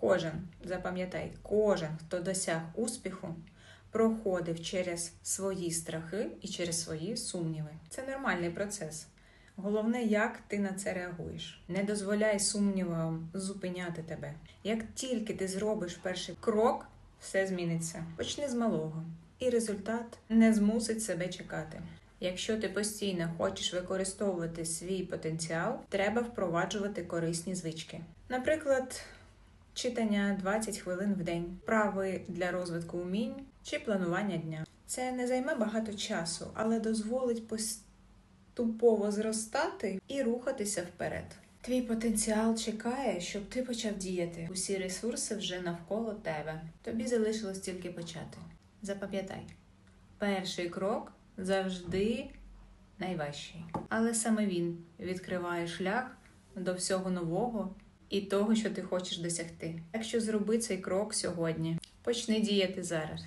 Кожен, запам'ятай, кожен, хто досяг успіху, проходив через свої страхи і через свої сумніви. Це нормальний процес. Головне, як ти на це реагуєш. Не дозволяй сумнівам зупиняти тебе. Як тільки ти зробиш перший крок, все зміниться. Почни з малого, і результат не змусить себе чекати. Якщо ти постійно хочеш використовувати свій потенціал, треба впроваджувати корисні звички. Наприклад, читання 20 хвилин в день, вправи для розвитку умінь чи планування дня. Це не займе багато часу, але дозволить поступово зростати і рухатися вперед. Твій потенціал чекає, щоб ти почав діяти. Усі ресурси вже навколо тебе. Тобі залишилось тільки почати. Запам'ятай, перший крок завжди найважчий. Але саме він відкриває шлях до всього нового і того, що ти хочеш досягти. Якщо зроби цей крок сьогодні. Почни діяти зараз.